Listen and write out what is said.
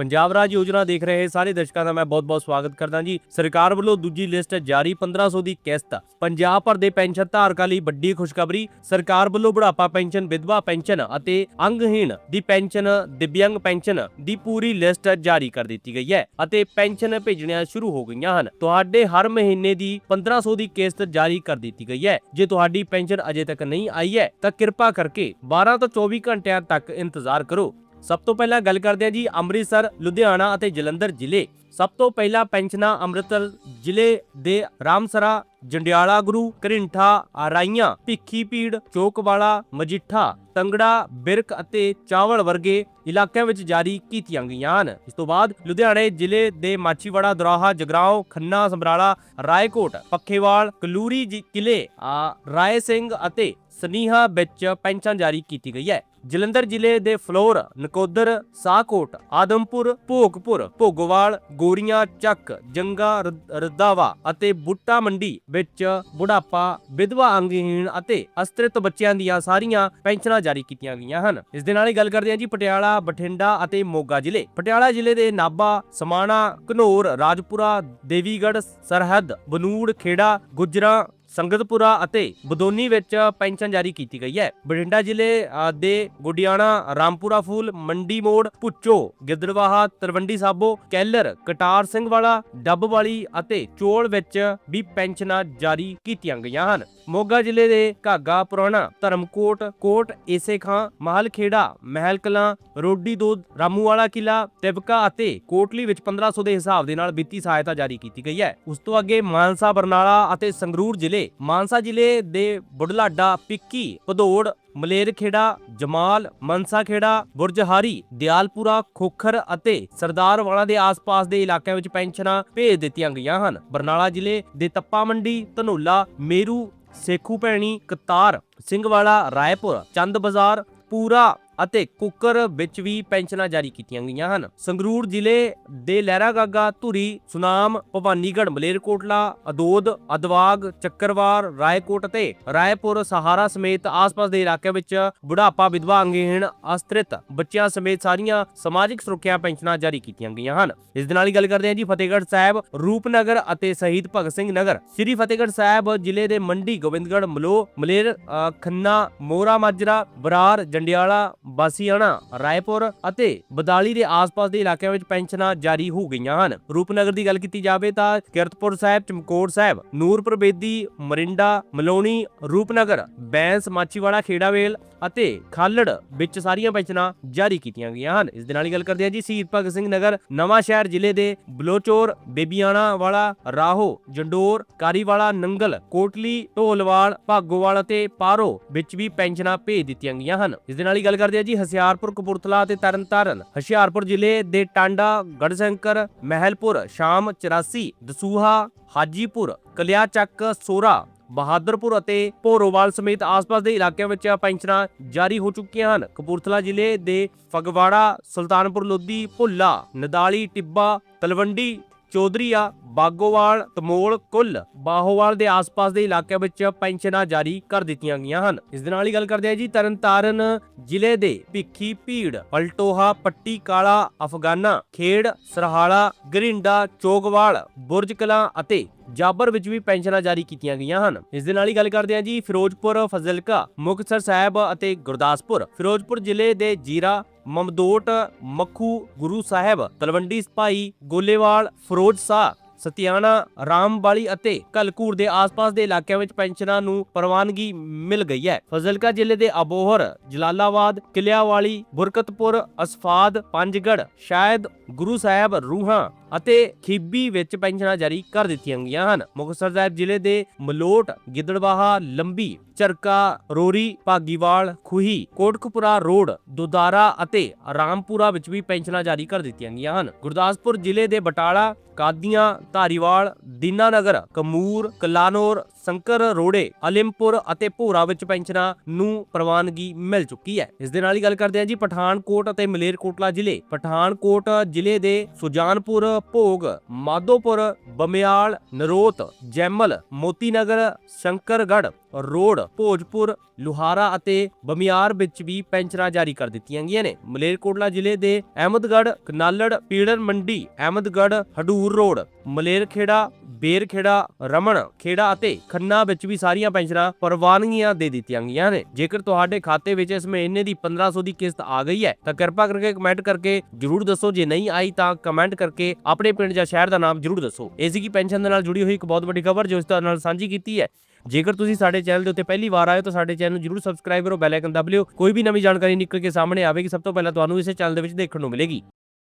ਪੰਜਾਬ ਰਾਜ ਯੋਜਨਾ ਦੇਖ ਰਹੇ ਸਾਰੇ ਦਰਸ਼ਕਾਂ ਦਾ ਮੈਂ ਬਹੁਤ-ਬਹੁਤ ਸਵਾਗਤ ਕਰਦਾ ਜੀ। ਸਰਕਾਰ ਵੱਲੋਂ ਦੂਜੀ ਲਿਸਟ ਜਾਰੀ 1500 ਦੀ ਕਿਸ਼ਤ, ਪੰਜਾਬ ਭਰ ਦੇ ਪੈਨਸ਼ਨ ਧਾਰਕਾਂ ਲਈ ਵੱਡੀ ਖੁਸ਼ਖਬਰੀ, ਸਰਕਾਰ ਵੱਲੋਂ ਬੁਢਾਪਾ ਪੈਨਸ਼ਨ, ਵਿਧਵਾ ਪੈਨਸ਼ਨ ਅਤੇ ਅੰਗਹੀਣ ਦੀ ਪੈਨਸ਼ਨ ਦਿਵਿਆਂਗ ਪੈਨਸ਼ਨ ਦੀ ਪੂਰੀ ਲਿਸਟ ਜਾਰੀ ਕਰ ਦਿੱਤੀ ਗਈ ਹੈ ਅਤੇ ਪੈਨਸ਼ਨ ਭੇਜਣੀਆਂ ਸ਼ੁਰੂ ਹੋ ਗਈਆਂ ਹਨ। ਤੁਹਾਡੇ ਹਰ ਮਹੀਨੇ ਦੀ 1500 ਦੀ ਕਿਸ਼ਤ ਜਾਰੀ ਕਰ ਦਿੱਤੀ ਗਈ ਹੈ। ਜੇ ਤੁਹਾਡੀ ਪੈਨਸ਼ਨ ਅਜੇ ਤੱਕ ਨਹੀਂ ਆਈ ਹੈ, ਤਾਂ ਕਿਰਪਾ ਕਰਕੇ 12 ਤੋਂ 24 ਘੰਟਿਆਂ ਤੱਕ ਇੰਤਜ਼ਾਰ ਕਰੋ। ਸਭ ਤੋਂ ਪਹਿਲਾਂ ਗੱਲ ਕਰਦੇ ਹਾਂ ਜੀ ਅੰਮ੍ਰਿਤਸਰ, ਲੁਧਿਆਣਾ ਅਤੇ ਜਲੰਧਰ ਜ਼ਿਲ੍ਹੇ। ਸਭ ਤੋਂ ਪਹਿਲਾਂ ਪੈਨਸ਼ਨਾਂ ਅੰਮ੍ਰਿਤਸਰ ਜ਼ਿਲ੍ਹੇ ਦੇ ਰਾਮਸਰਾ, ਜੰਡਿਆਲਾ ਗੁਰੂ, ਘਰਿੰਠਾ, ਆਰਾਈਆਂ, ਭਿੱਖੀ ਪੀੜ, ਚੋਕਵਾਲਾ, ਮਜੀਠਾ, ਤੰਗੜਾ ਬਿਰਕ ਅਤੇ ਚਾਵਲ ਵਰਗੇ ਇਲਾਕਿਆਂ ਵਿੱਚ ਜਾਰੀ ਕੀਤੀਆਂ ਗਈਆਂ ਹਨ। ਇਸ ਤੋਂ ਬਾਅਦ ਲੁਧਿਆਣੇ ਜ਼ਿਲ੍ਹੇ ਦੇ ਮਾਚੀਵਾੜਾ ਦਰਾਹਾ ਜਗਰਾਓ ਖੰਨਾ ਸਮਰਾਲਾ ਰਾਏਕੋਟ, ਪੱਖੇਵਾਲ, ਕਲੂਰੀ ਕਿਲੇ ਰਾਏ ਸਿੰਘ ਅਤੇ ਸਨੀਹਾ ਵਿੱਚ ਪੈਨਸ਼ਨ ਜਾਰੀ ਕੀਤੀ ਗਈ ਹੈ। ਜਲੰਧਰ ਜ਼ਿਲ੍ਹੇ ਦੇ ਫਲੋਰ, ਨਕੋਦਰ, ਸਾਹਕੋਟ, ਆਦਮਪੁਰ, ਭੋਗਪੁਰ, ਭੋਗੋਵਾਲ, ਗੋਰੀਆਂ, ਚੱਕ, ਜੰਗਾ ਰਦਾਵਾ ਅਤੇ ਬੁੱਟਾ ਮੰਡੀ ਵਿੱਚ ਬੁਢਾਪਾ, ਵਿਧਵਾ ਅੰਗਹੀਣ ਅਤੇ ਅਸਤ੍ਰਿਤ ਬੱਚਿਆਂ ਦੀਆਂ ਸਾਰੀਆਂ ਪੈਨਸ਼ਨਾਂ ਜਾਰੀ ਕੀਤੀਆਂ ਗਈਆਂ ਹਨ। ਇਸ ਦੇ ਨਾਲ ਹੀ ਗੱਲ ਕਰਦੇ ਹਾਂ ਜੀ ਪਟਿਆਲਾ, ਬਠਿੰਡਾ ਅਤੇ ਮੋਗਾ ਜ਼ਿਲ੍ਹੇ। ਪਟਿਆਲਾ ਜ਼ਿਲ੍ਹੇ ਦੇ ਨਾਭਾ, ਸਮਾਣਾ, ਘਨੌਰ, ਰਾਜਪੁਰਾ, ਦੇਵੀਗੜ੍ਹ, ਸਰਹੱਦ, ਬਨੂੜ, ਖੇੜਾ, ਗੁਜਰਾ ਸੰਗਤਪੁਰਾ ਅਤੇ ਬਦੋਨੀ ਵਿੱਚ ਪੈਨਸ਼ਨ ਜਾਰੀ ਕੀਤੀ ਗਈ ਹੈ। ਬਠਿੰਡਾ ਜ਼ਿਲ੍ਹੇ ਦੇ ਗੁੱਡੀਆਣਾ, ਰਾਮਪੁਰਾ ਫੂਲ, ਮੰਡੀ ਮੋੜ ਪੁੱਚੋ ਗਿੱਦੜਵਾਹਾ ਤਲਵੰਡੀ ਸਾਬੋ, ਕੈਲਰ, ਕਟਾਰ ਸਿੰਘ ਵਾਲਾ, ਡੱਬ ਵਾਲੀ ਅਤੇ ਚੋਲ ਵਿੱਚ ਵੀ ਪੈਨਸ਼ਨਾਂ ਜਾਰੀ ਕੀਤੀਆਂ ਗਈਆਂ ਹਨ। ਮੋਗਾ ਜ਼ਿਲ੍ਹੇ ਦੇ ਘਾਗਾ, ਪੁਰਾਣਾ, ਧਰਮਕੋਟ, ਕੋਟ, ਏਸੇ ਖਾਂ ਮਹਲ ਖੇੜਾ ਮਹਿਲ ਕਲਾਂ ਰੋਡੀ ਦੋ ਰਾਮੂਵਾਲਾ ਕਿਲਾ ਤਿਬਕਾ ਅਤੇ ਕੋਟਲੀ ਵਿੱਚ 1500 ਦੇ ਹਿਸਾਬ ਦੇ ਨਾਲ ਵਿੱਤੀ ਸਹਾਇਤਾ ਜਾਰੀ ਕੀਤੀ ਗਈ ਹੈ। ਉਸ ਤੋਂ ਅੱਗੇ ਮਾਨਸਾ, ਬਰਨਾਲਾ ਅਤੇ ਸੰਗਰੂਰ ਜ਼ਿਲ੍ਹੇ ਮਾਨਸਾ ਜ਼ਿਲ੍ਹੇ ਦੇ ਬੁਢਲਾਡਾ, ਪਿੱਕੀ, ਭਦੌੜ, ਮਲੇਰਖੇੜਾ, ਜਮਾਲ ਮਨਸਾ ਬੁਰਜਹਾਰੀ, ਦਿਆਲਪੁਰਾ, ਖੋਖਰ ਅਤੇ ਸਰਦਾਰ ਵਾਲਾ ਦੇ ਆਸ-ਪਾਸ ਦੇ ਇਲਾਕਿਆਂ ਵਿੱਚ ਪੈਨਸ਼ਨਾਂ ਭੇਜ ਦਿੱਤੀਆਂ ਗਈਆਂ ਹਨ। ਬਰਨਾਲਾ ਜ਼ਿਲ੍ਹੇ ਦੇ ਤੱਪਾ ਮੰਡੀ, ਧਨੋਲਾ, ਮੇਰੂ ਸੇਖੂ ਭੈਣੀ ਕਤਾਰ ਸਿੰਘਵਾਲਾ ਰਾਏਪੁਰ, ਚੰਦ ਬਾਜ਼ਾਰ, ਪੂਰਾ ਅਤੇ ਕੁੱਕਰ ਵਿੱਚ ਵੀ ਪੈਨਸ਼ਨਾਂ ਜਾਰੀ ਕੀਤੀਆਂ ਗਈਆਂ ਹਨ। ਸੰਗਰੂਰ ਜ਼ਿਲ੍ਹੇ ਦੇ ਲਹਿਰਾਗਾਗਾ, ਧੁਰੀ, ਸੁਨਾਮ, ਭਵਾਨੀਗੜ੍ਹ, ਮਲੇਰਕੋਟਲਾ, ਅਦੋਦ, ਅਦਵਾਗ, ਚੱਕਰਵਾਰ, ਰਾਏਕੋਟ ਅਤੇ ਰਾਏਪੁਰ ਸਹਾਰਾ ਸਮੇਤ ਆਸ-ਪਾਸ ਦੇ ਇਲਾਕਿਆਂ ਵਿੱਚ ਬੁਢਾਪਾ, ਵਿਧਵਾ, ਅੰਗਹੀਣ, ਅਸਤ੍ਰਿਤ ਬੱਚਿਆਂ ਸਮੇਤ ਸਾਰੀਆਂ ਸਮਾਜਿਕ ਸੁਰੱਖਿਆ ਪੈਨਸ਼ਨਾਂ ਜਾਰੀ ਕੀਤੀਆਂ ਗਈਆਂ ਹਨ। ਇਸ ਦੇ ਨਾਲ ਹੀ ਗੱਲ ਕਰਦੇ ਹਾਂ ਜੀ ਫਤਿਹਗੜ੍ਹ ਸਾਹਿਬ, ਰੂਪਨਗਰ ਅਤੇ ਸ਼ਹੀਦ ਭਗਤ ਸਿੰਘ ਨਗਰ। ਸ੍ਰੀ ਫਤਿਹਗੜ੍ਹ ਸਾਹਿਬ ਜ਼ਿਲ੍ਹੇ ਦੇ ਮੰਡੀ, ਗੋਬਿੰਦਗੜ੍ਹ, ਮਲੋ, ਮਲੇਰ ਖੰਨਾ, ਮੋਰਾ, ਮਾਜਰਾ, ਬਰਾਰ, ਜੰਡਿਆਲਾ ਬਾਸੀਆਣਾ ਰਾਏਪੁਰ ਅਤੇ ਬਦਾਲੀ ਦੇ ਆਸ-ਪਾਸ ਦੇ ਇਲਾਕਿਆਂ ਵਿੱਚ ਪੈਨਸ਼ਨਾਂ ਜਾਰੀ ਹੋ ਗਈਆਂ ਹਨ। ਰੂਪਨਗਰ ਦੀ ਗੱਲ ਕੀਤੀ ਜਾਵੇ ਤਾਂ ਕਿਰਤਪੁਰ ਸਾਹਿਬ, ਚਮਕੌਰ ਸਾਹਿਬ, ਨੂਰਪੁਰ ਬੇਦੀ, ਮਰਿੰਡਾ, ਮਲੋਣੀ, ਰੂਪਨਗਰ, ਬੈਂਸ ਮਾਚੀਵਾੜਾ ਖੇੜਾਵੇਲ ਅਤੇ ਖਾਲੜ ਵਿੱਚ ਸਾਰੀਆਂ ਪੈਨਸ਼ਨਾਂ ਜਾਰੀ ਕੀਤੀਆਂ ਗਈਆਂ ਹਨ। ਇਸ ਦੇ ਨਾਲ ਹੀ ਗੱਲ ਕਰਦੇ ਹਾਂ ਜੀ, ਸ਼ਹੀਦ ਭਗਤ ਸਿੰਘ ਨਗਰ, ਨਵਾਂ ਸ਼ਹਿਰ ਜ਼ਿਲ੍ਹੇ ਦੇ ਬਲੋਚੌਰ ਬੇਬੀਆਣਾ ਵਾਲਾ ਰਾਹੋ, ਜੰਡੋਰ, ਕਾਰੀਵਾਲਾ, ਨੰਗਲ, ਕੋਟਲੀ, ਢੋਲਵਾਲ, ਭਾਗੋਵਾਲ ਅਤੇ ਪਾਰੋ ਵਿੱਚ ਵੀ ਪੈਨਸ਼ਨਾਂ ਭੇਜ ਦਿੱਤੀਆਂ ਗਈਆਂ ਹਨ। ਇਸ ਦੇ ਨਾਲ ਹੀ ਗੱਲ ਕਰਦੇ ਹਾਂ ਜੀ, ਹਸਿਆਰਪੁਰ, ਕਪੂਰਥਲਾ ਅਤੇ ਤਰਨਤਾਰਨ, ਹਸ਼ਿਆਰਪੁਰ ਜ਼ਿਲ੍ਹੇ ਦੇ ਟਾਂਡਾ ਗੜਸ਼ੰਕਰ ਮਹਿਲਪੁਰ, ਸ਼ਾਮ 84 ਦਸੂਹਾ, ਹਾਜੀਪੁਰ, ਕਲਿਆਚੱਕ, ਸੋਰਾ ਬਹਾਦਰਪੁਰ ਅਤੇ ਭੋਰੋਵਾਲ ਸਮੇਤ ਆਸ-ਪਾਸ ਦੇ ਇਲਾਕਿਆਂ ਵਿੱਚ ਪੈਨਸ਼ਨਾਂ ਜਾਰੀ ਹੋ ਚੁੱਕੀਆਂ ਹਨ। ਕਪੂਰਥਲਾ ਜ਼ਿਲ੍ਹੇ ਦੇ ਫਗਵਾੜਾ, ਸੁਲਤਾਨਪੁਰ, ਲੋਧੀ, ਭੁੱਲਾ, ਨਦਾਲੀ, ਟਿੱਬਾ, ਤਲਵੰਡੀ, ਚੌਧਰੀਆ, ਬਾਗੋਵਾਲ, ਤਮੋਲ, ਕੁੱਲ, ਬਾਹੋਵਾਲ ਦੇ ਆਸ-ਪਾਸ ਦੇ ਇਲਾਕਿਆਂ ਵਿੱਚ ਪੈਨਸ਼ਨਾਂ ਜਾਰੀ ਕਰ ਦਿੱਤੀਆਂ ਗਈਆਂ ਹਨ। ਇਸ ਦੇ ਨਾਲ ਹੀ ਗੱਲ ਕਰਦੇ ਹਾਂ ਜੀ, ਤਰਨਤਾਰਨ ਜ਼ਿਲ੍ਹੇ ਦੇ ਭਿੱਖੀ ਭੀੜ, ਪਲਟੋਹਾ, ਪੱਟੀ ਕਾਲਾ, ਅਫਗਾਨਾ, ਖੇੜ, ਸਰਹਾਲਾ, ਗਰਿੰਡਾ, ਚੋਗਵਾਲ, ਬੁਰਜ ਕਲਾਂ ਅਤੇ ਜਾਬਰ ਵਿੱਚ ਵੀ ਪੈਨਸ਼ਨਾਂ ਜਾਰੀ ਕੀਤੀਆਂ ਗਈਆਂ ਹਨ। ਇਸ ਦੇ ਨਾਲ ਹੀ ਗੱਲ ਕਰਦੇ ਹਾਂ ਜੀ, ਫਿਰੋਜ਼ਪੁਰ, ਫਜ਼ਿਲਕਾ, ਮੁਕਤਸਰ ਸਾਹਿਬ ਅਤੇ ਗੁਰਦਾਸਪੁਰ। ਫਿਰੋਜ਼ਪੁਰ ਜ਼ਿਲ੍ਹੇ ਦੇ ਜੀਰਾ, ਮਮਦੋਟ, ਮੱਖੂ, ਗੁਰੂ ਸਾਹਿਬ, ਤਲਵੰਡੀ ਸਪਾਈ ਗੋਲੇਵਾਲ, ਫਿਰੋਜ਼ ਸ਼ਾਹ ਸਤਿਆਣਾ, ਰਾਮਬਾਲੀ ਅਤੇ ਕਲਕੂਰ ਦੇ ਆਸ-ਪਾਸ ਦੇ ਇਲਾਕਿਆਂ ਵਿੱਚ ਪੈਨਸ਼ਨਾਂ ਨੂੰ ਪ੍ਰਵਾਨਗੀ ਮਿਲ ਗਈ ਹੈ। ਫਜ਼ਲਕਾ ਜ਼ਿਲ੍ਹੇ ਦੇ ਅਬੋਹਰ, ਜਲਾਲਾਬਾਦ, ਕਿਲਿਆਵਾਲੀ, ਬੁਰਕਤਪੁਰ, ਅਸਫਾਦ ਪੰਜਗੜ ਸ਼ਾਇਦ ਗੁਰੂ ਸਾਹਿਬ, ਰੂਹਾਂ ਅਤੇ ਖਿੱਬੀ ਵਿੱਚ ਪੈਨਸ਼ਨਾਂ ਜਾਰੀ ਕਰ ਦਿੱਤੀਆਂ ਗਈਆਂ ਹਨ। ਮੁਕਤਸਰ ਸਾਹਿਬ ਜ਼ਿਲ੍ਹੇ ਦੇ ਮਲੋਟ, ਗਿੱਦੜਬਾਹਾ, ਲੰਬੀ ਚਰਕਾ ਰੋਰੀ, ਭਾਗੀਵਾਲ, ਖੁਹੀ, ਕੋਟਕਪੁਰਾ ਰੋਡ, ਦੁਦਾਰਾ ਅਤੇ ਰਾਮਪੁਰਾ ਵਿੱਚ ਵੀ ਪੈਨਸ਼ਨਾਂ ਜਾਰੀ ਕਰ ਦਿੱਤੀਆਂ ਗਈਆਂ ਹਨ। ਗੁਰਦਾਸਪੁਰ ਜ਼ਿਲ੍ਹੇ ਦੇ ਬਟਾਲਾ ਕਾਦੀਆਂ ਧਾਰੀਵਾਲ ਦੀਨਾਨਗਰ ਕਮੂਰ ਕਲਾਨੌਰ ਸੰਕਰ ਰੋੜੇ ਅਲਿਮਪੁਰ ਅਤੇ ਭੋਰਾ ਵਿੱਚ ਪੈਨਸ਼ਨਾਂ ਨੂੰ ਪ੍ਰਵਾਨਗੀ ਮਿਲ ਚੁੱਕੀ ਹੈ। ਇਸ ਦੇ ਨਾਲ ਹੀ ਗੱਲ ਕਰਦੇ ਹਾਂ ਜੀ ਪਠਾਨਕੋਟ ਅਤੇ ਮਲੇਰਕੋਟਲਾ ਜ਼ਿਲ੍ਹੇ। ਪਠਾਨਕੋਟ ਜ਼ਿਲ੍ਹੇ ਦੇ ਸੁਜਾਨਪੁਰ, ਭੋਗ, ਮਾਧੋਪੁਰ, ਬਮਿਆਲ, ਨਰੋਤ, ਜੈਮਲ, ਮੋਤੀਨਗਰ ਸ਼ੰਕਰਗੜ ਰੋਡ ਭੋਜਪੁਰ, ਲੁਹਾਰਾ ਅਤੇ ਬਮਿਆਰ ਵਿੱਚ ਵੀ ਪੈਨਸ਼ਨਾਂ ਜਾਰੀ ਕਰ ਦਿੱਤੀਆਂ ਗਈਆਂ ਨੇ। ਮਲੇਰਕੋਟਲਾ ਜ਼ਿਲ੍ਹੇ ਦੇ ਅਹਿਮਦਗੜ੍ਹ, ਕਨਾਲੜ ਪੀੜਨ ਮੰਡੀ ਅਹਿਮਦਗੜ੍ਹ, ਹਡੂਰ ਰੋਡ, ਮਲੇਰਖੇੜਾ ਬੇਰਖੇੜਾ, ਰਮਣ, ਖੇੜਾ ਅਤੇ ਖੰਨਾ ਵਿੱਚ ਵੀ ਸਾਰੀਆਂ ਪੈਨਸ਼ਨਾਂ ਪ੍ਰਵਾਨਗੀਆਂ ਦੇ ਦਿੱਤੀਆਂ ਗਈਆਂ ਨੇ। ਜੇਕਰ ਤੁਹਾਡੇ ਖਾਤੇ ਵਿੱਚ ਇਸ ਮਹੀਨੇ ਦੀ 1500 ਦੀ ਕਿਸ਼ਤ ਆ ਗਈ ਹੈ, ਤਾਂ ਕਿਰਪਾ ਕਰਕੇ ਕਮੈਂਟ ਕਰਕੇ ਜਰੂਰ ਦੱਸੋ। ਜੇ ਨਹੀਂ ਆਈ ਤਾਂ ਕਮੈਂਟ ਕਰਕੇ ਆਪਣੇ ਪਿੰਡ ਜਾਂ ਸ਼ਹਿਰ ਦਾ ਨਾਮ ਜਰੂਰ ਦੱਸੋ। ਏਸੀ ਕੀ ਪੈਨਸ਼ਨ ਦੇ ਨਾਲ ਜੁੜੀ ਹੋਈ ਇੱਕ ਬਹੁਤ ਵੱਡੀ ਖਬਰ ਜੋ ਇਸ ਤੁਹਾਡੇ ਨਾਲ ਸਾਂਝੀ ਕੀਤੀ ਹੈ। ਜੇਕਰ ਤੁਸੀਂ ਸਾਡੇ ਚੈਨਲ ਦੇ ਉੱਤੇ ਪਹਿਲੀ ਵਾਰ ਆਏ ਹੋ ਤਾਂ ਸਾਡੇ ਚੈਨਲ ਨੂੰ ਜਰੂਰ ਸਬਸਕ੍ਰਾਈਬ ਕਰੋ, ਬੈਲ ਆਈਕਨ ਦਬ ਲਿਓ। ਕੋਈ ਵੀ ਨਵੀਂ ਜਾਣਕਾਰੀ ਨਿਕਲ ਕੇ ਸਾਹਮਣੇ ਆਵੇਗੀ, ਸਭ ਤੋਂ ਪਹਿਲਾਂ ਤੁਹਾਨੂੰ ਇਸੇ ਚੈਨਲ ਦੇ ਵਿੱਚ ਦੇਖਣ ਨੂੰ ਮਿਲੇਗੀ।